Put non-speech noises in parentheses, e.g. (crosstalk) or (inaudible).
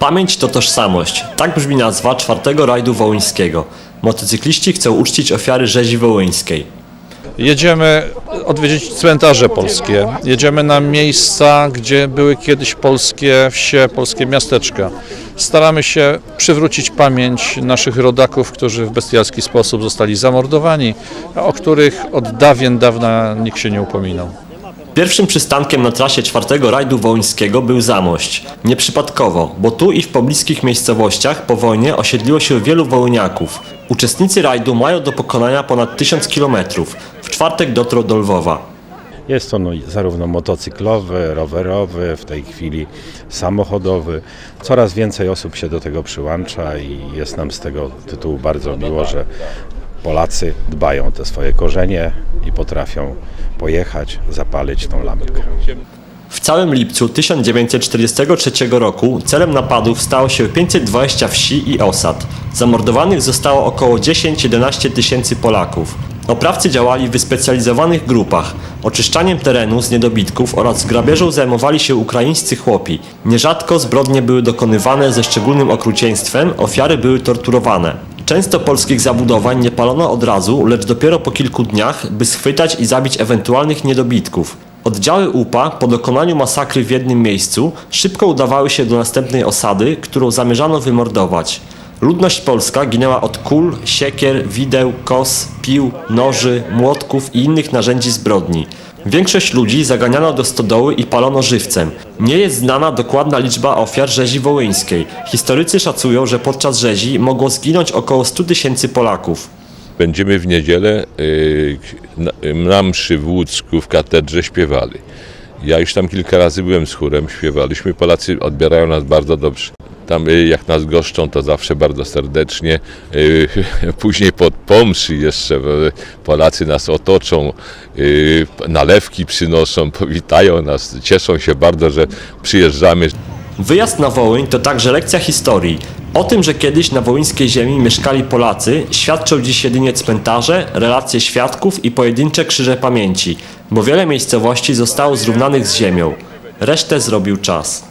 Pamięć to tożsamość. Tak brzmi nazwa czwartego rajdu wołyńskiego. Motocykliści chcą uczcić ofiary rzezi wołyńskiej. Jedziemy odwiedzić cmentarze polskie. Jedziemy na miejsca, gdzie były kiedyś polskie wsie, polskie miasteczka. Staramy się przywrócić pamięć naszych rodaków, którzy w bestialski sposób zostali zamordowani, a o których od dawien dawna nikt się nie upominał. Pierwszym przystankiem na trasie czwartego rajdu wołyńskiego był Zamość. Nieprzypadkowo, bo tu i w pobliskich miejscowościach po wojnie osiedliło się wielu wołyniaków. Uczestnicy rajdu mają do pokonania ponad 1000 km. W czwartek dotrą do Lwowa. Jest on zarówno motocyklowy, rowerowy, w tej chwili samochodowy. Coraz więcej osób się do tego przyłącza i jest nam z tego tytułu bardzo miło, że Polacy dbają o te swoje korzenie i potrafią pojechać, zapalić tą lampkę. W całym lipcu 1943 roku celem napadów stało się 520 wsi i osad. Zamordowanych zostało około 10-11 tysięcy Polaków. Oprawcy działali w wyspecjalizowanych grupach. Oczyszczaniem terenu z niedobitków oraz grabieżą zajmowali się ukraińscy chłopi. Nierzadko zbrodnie były dokonywane ze szczególnym okrucieństwem, ofiary były torturowane. Często polskich zabudowań nie palono od razu, lecz dopiero po kilku dniach, by schwytać i zabić ewentualnych niedobitków. Oddziały UPA po dokonaniu masakry w jednym miejscu szybko udawały się do następnej osady, którą zamierzano wymordować. Ludność polska ginęła od kul, siekier, wideł, kos, pił, noży, młotków i innych narzędzi zbrodni. Większość ludzi zaganiano do stodoły i palono żywcem. Nie jest znana dokładna liczba ofiar rzezi wołyńskiej. Historycy szacują, że podczas rzezi mogło zginąć około 100 tysięcy Polaków. Będziemy w niedzielę y, na, na mszy w Łódzku w katedrze śpiewali. Ja już tam kilka razy byłem z chórem, śpiewaliśmy. Polacy odbierają nas bardzo dobrze. Tam y, jak nas goszczą, to zawsze bardzo serdecznie. Y, (laughs) Później pod pomszy jeszcze Polacy nas otoczą, y, nalewki przynoszą, powitają nas, cieszą się bardzo, że przyjeżdżamy. Wyjazd na Wołyń to także lekcja historii. O tym, że kiedyś na wołyńskiej ziemi mieszkali Polacy, świadczą dziś jedynie cmentarze, relacje świadków i pojedyncze krzyże pamięci, bo wiele miejscowości zostało zrównanych z ziemią. Resztę zrobił czas.